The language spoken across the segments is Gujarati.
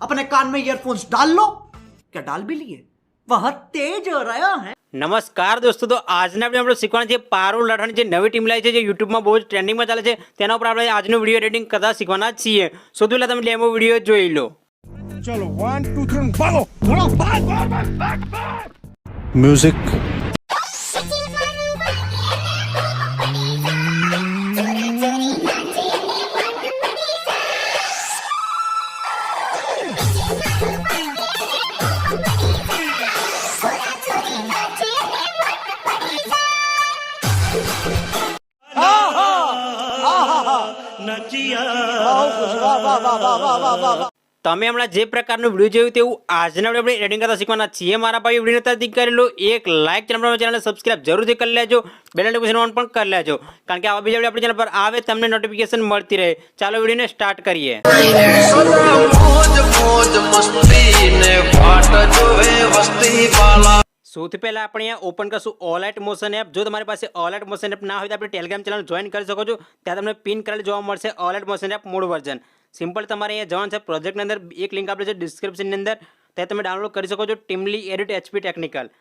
अपने कान में ईयरफोन्स डाल लो क्या डाल भी लिए वह तेज हो रहा है નમસ્કાર દોસ્તો તો આજના આપણે આપણે શીખવાના છે પારુલ લઠાની જે નવી ટીમ લાવી છે જે યુટ્યુબમાં બહુ જ ટ્રેન્ડિંગમાં ચાલે છે તેના ઉપર આપણે આજનો વિડીયો એડિટિંગ કરતા શીખવાના જ છીએ સૌથી પહેલાં તમે ડેમો વિડીયો જોઈ લો चलो वन टू थ्री भागो बोलो તમે હમણાં જે પ્રકારનું વીડિયો જોયું તેવું આજના આપણે રેડિંગ કરતા શીખવાના છીએ. મારા ભાઈ વીડિયો નથી કરી લો એક લાઇક ચેનલ ચેનલ સબસ્ક્રાઇબ જરૂરથી કરી લેજો. બેલ નોટિફિકેશન ઓન પણ કરી લેજો. કારણ કે આવા બીજા આપણી ચેનલ પર આવે તમને નોટિફિકેશન મળતી રહે. ચાલો વિડીયોને સ્ટાર્ટ કરીએ. સૌથી પહેલાં આપણે અહીંયા ઓપન કરશું ઓલાઇટ મોશન એપ જો તમારી પાસે ઓલાઇટ મોશન એપ ના હોય તો આપણે ટેલિગ્રામ ચેનલ જોઈન કરી શકો છો. ત્યાં તમને પિન કરેલ જોવા મળશે ઓલાઇટ મોશન એપ મૂળ વર્ઝન સિમ્પલ તમારે અહીંયા જવાનું છે પ્રોજેક્ટની અંદર. એક લિંક આપેલી છે ડિસ્ક્રિપ્શનની અંદર. ત્યાં તમે ડાઉનલોડ કરી શકો છો ટીમલી એડિટ એચપી ટેકનિકલ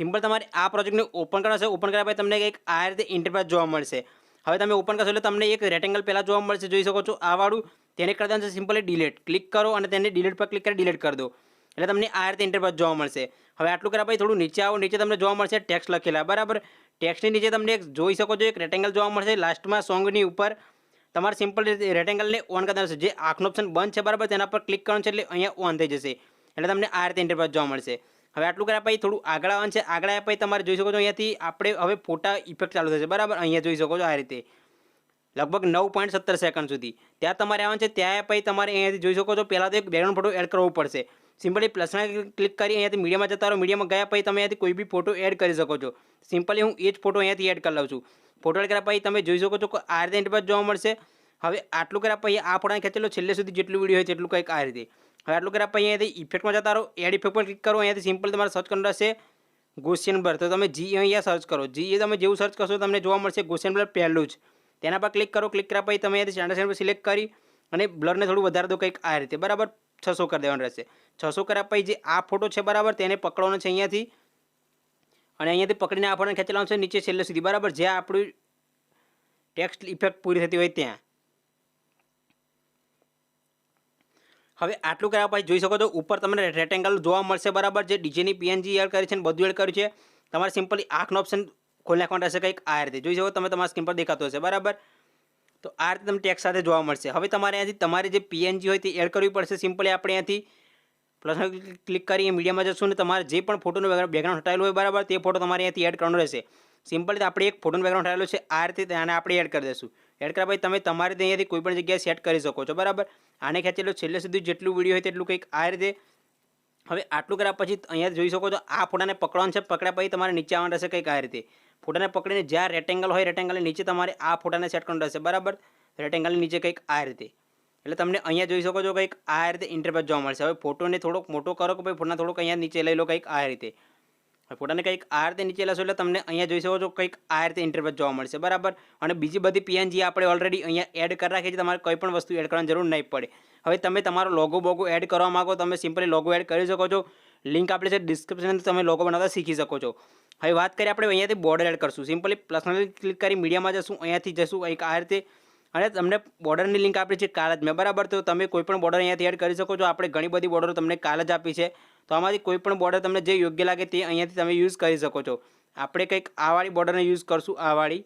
સિમ્પલ તમારે આ પ્રોજેક્ટને ઓપન કરવા છે. ઓપન કર્યા પછી તમને એક આ રીતે ઇન્ટરફેસ જોવા મળશે. હવે તમે ઓપન કરશો એટલે તમને એક રેટેંગલ પહેલાં જોવા મળશે. જોઈ શકો છો આ વાળું તેને કરી છે સિમ્પલી ડિલીટ ક્લિક કરો અને તેને ડિલીટ પર ક્લિક કરી ડિલીટ કરી દો. એટલે તમને આ રીતે ઇન્ટરફેસ જોવા મળશે. હવે આટલું કર્યા પછી થોડું નીચે આવો, નીચે તમને જોવા મળશે ટેક્સ લખેલા, બરાબર? ટેક્સની નીચે તમને જોઈ શકો છો, એક રેટેંગલ જોવા મળશે લાસ્ટમાં સોંગની ઉપર. તમારે સિમ્પલ રેટેંગલને ઓન કરતા છે. જે આંખનો ઓપ્શન બંધ છે, બરાબર, તેના પર ક્લિક કરવાનું છે, એટલે અહીંયા ઓન થઈ જશે. એટલે તમને આ રીતે ઇન્ટરફેસ જોવા મળશે. હવે આટલું કર્યા પછી થોડું આગળ આવવાનું છે. આગળ આવ્યા પછી તમારે જોઈ શકો છો અહીંયાથી આપણે હવે ફોટા ઇફેક્ટ ચાલુ થશે, બરાબર? અહીંયા જોઈ શકો છો આ રીતે. લગભગ નવ પોઈન્ટ સત્તર સેકન્ડ સુધી. ત્યાં તમારે આવવાનું છે, ત્યાં પછી તમારે અહીંયાથી જોઈ શકો છો, પહેલાં તો એક બેકગ્રાઉન્ડ ફોટો એડ કરવો પડશે. સિમ્પલી પ્લસના ક્લિક કરી અહીંયાથી મીડિયામાં જતા રહો. મીડિયામાં ગયા પછી તમે અહીંયાથી કોઈ બી ફોટો એડ કરી શકો છો. સિમ્પલી હું એ જ ફોટો અહીંયાથી એડ કરી લઉં છું. ફોટો એડ કર્યા પછી તમે જોઈ શકો છો કે આ રીતે ઇન્ટરપ્રેટ જોવા મળશે. હવે આટલું કર્યા પછી આ ફોટાને ખેંચેલો, છેલ્લે સુધી જેટલું વીડિયો હોય તેટલું કંઈક આ રીતે. હવે આટલું કર્યા પછી અહીંયાથી ઇફેક્ટમાં જતા રહો. એડ ઇફેક્ટ પર ક્લિક કરો. અહીંયાથી સિમ્પલ તમારે સર્ચ કરવાનું રહેશે. ગોસિયન બ્લર તો તમે જી અહીંયા સર્ચ કરો. જી એ તમે જેવું સર્ચ કરશો, તમને જોવા મળશે. ગોસિયન બ્લર પહેલું જ. તેના પર ક્લિક કરો ક્લિક કર્યા પછી તમે સેન્ડ પર સિલેક્ટ કરી અને બ્લરને થોડું વધારે દો કંઈક આ રીતે. બરાબર? છસો કરી દેવાનું રહેશે. છસો કર્યા પછી જે આ ફોટો છે બરાબર, તેને પકડવાનો છે અહીંયાથી. અને અહીંયાથી પકડીને આપણને ખેંચેલાનું છે, નીચે છેલ્લે સુધી. બરાબર? જે આપણું ટેક્સ્ટ ઇફેક્ટ પૂરી થતી હોય ત્યાં. હવે આટલું કર્યા પછી જોઈ શકો છો, ઉપર તમને રેક્ટેંગલ જોવા મળશે. બરાબર? જે ડીજેની પીએનજી એડ કરી છે ને બધું એડ કર્યું છે. તમારે સિમ્પલી આંખનો ઓપ્શન ખોલી નાખવાનું રહેશે કંઈક આ રીતે. જોઈ શકો તમે તમારા સ્ક્રીન પર દેખાતો હશે, બરાબર? તો આ રીતે તમને ટેક્સ સાથે જોવા મળશે. હવે તમારે અહીંયાથી તમારે જે પીએનજી હોય તે એડ કરવી પડશે સિમ્પલી આપણે અહીંયાથી. પ્લસ ક્લિક કરી મીડિયામાં જશું ને તમારે જે પણ ફોટોનું બેકગ્રાઉન્ડ હટાવેલું હોય બરાબર, તે ફોટો તમારે અહીંયાથી એડ કરવાનો રહેશે. સિમ્પલી આપણે એક ફોટોનું બેકગ્રાઉન્ડ હટાવેલું છે, આ રીતે આને આપણે એડ કરી દઈશું. એડ કર્યા પછી તમે તમારે અહીંયાથી કોઈ પણ જગ્યાએ સેટ કરી શકો છો, બરાબર? આને ખેંચેલો છેલ્લે સુધી જેટલું વીડિયો હોય તેટલું કંઈક આ રીતે. હવે આટલું કર્યા પછી અહીંયા જોઈ શકો છો, આ ફોટાને પકડવાનું છે, પકડ્યા પછી તમારે નીચે આવવાનું રહેશે કંઈક આ રીતે. ફોટાને પકડીને જ્યાં રેક્ટેંગલ હોય રેક્ટેંગલની નીચે તમારે આ ફોટાને સેટ કરવાનું રહેશે. બરાબર? રેક્ટેંગલની નીચે કંઈક આ રીતે. એટલે તમને અહીંયા જોઈ શકો છો કંઈક આ રીતે ઇન્ટરફેસ જોવા મળશે. હવે ફોટોને થોડોક મોટો કરો કે ભાઈ ફોટાને થોડોક અહીંયા નીચે લઈ લો કંઈક આ રીતે. ફોટાને કંઈક આ રીતે નીચે લેશો એટલે તમને અહીંયા જોઈ શકો છો કંઈક આ રીતે ઇન્ટરફેસ જોવા મળશે. બરાબર? અને બીજી બધી પીએનજી આપણે ઓલરેડી અહીંયા એડ કરી રાખી છે તમારે કોઈ પણ વસ્તુ એડ કરવાની જરૂર નહીં પડે. હવે તમે તમારો લોગો બોગો એડ કરવા માગો, તમે સિમ્પલી લોગો એડ કરી શકો છો. લિંક આપણે છે ડિસ્ક્રિપ્શન તમે લોગો બનાવતા શીખી શકો છો. હવે વાત કરીએ આપણે અહીંયાથી બોર્ડર એડ કરશું. સિમ્પલી પર્સનલી ક્લિક કરી મીડિયામાં જશું, અહીંયાથી જશું કંઈક આ રીતે. અને તમને બોર્ડરની લિંક આપી છે કાલ જ. મેં બરાબર તો તમે કોઈ પણ બોર્ડર અહીંયાથી એડ કરી શકો છો. આપણે ઘણી બધી બોર્ડરો તમને કાલ જ આપી છે. તો આમાંથી કોઈ પણ બોર્ડર તમને જે યોગ્ય લાગે તે અહીંયાથી તમે યુઝ કરી શકો છો. આપણે કંઈક આવાળી બોર્ડરને યુઝ કરશું આવાળી વાળી.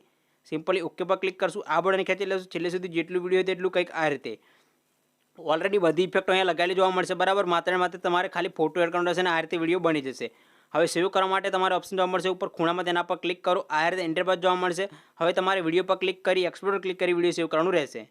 સિમ્પલી ઓકે પર ક્લિક કરશું. આ બોર્ડરને ખેંચી લેશું. છેલ્લે સુધી જેટલું વીડિયો તેટલું કંઈક આ રીતે. ઓલરેડી બધી ઇફેક્ટ અહીંયા લગાવેલી જોવા મળશે. બરાબર? માત્ર માત્ર તમારે ખાલી ફોટો એડ કરવાનો રહેશે અને આ રીતે વીડિયો બની જશે. હવે સેવ કરવા માટે તમારે ઓપ્શન જોવા મળશે. ઉપર ખૂણામાં તેના પર ક્લિક કરો. આ રીતે ઇન્ટરફેસ જોવા મળશે. હવે તમારે વીડિયો પર ક્લિક કરી એક્સપ્લોર ક્લિક કરી વીડિયો સેવ કરવાનું રહેશે.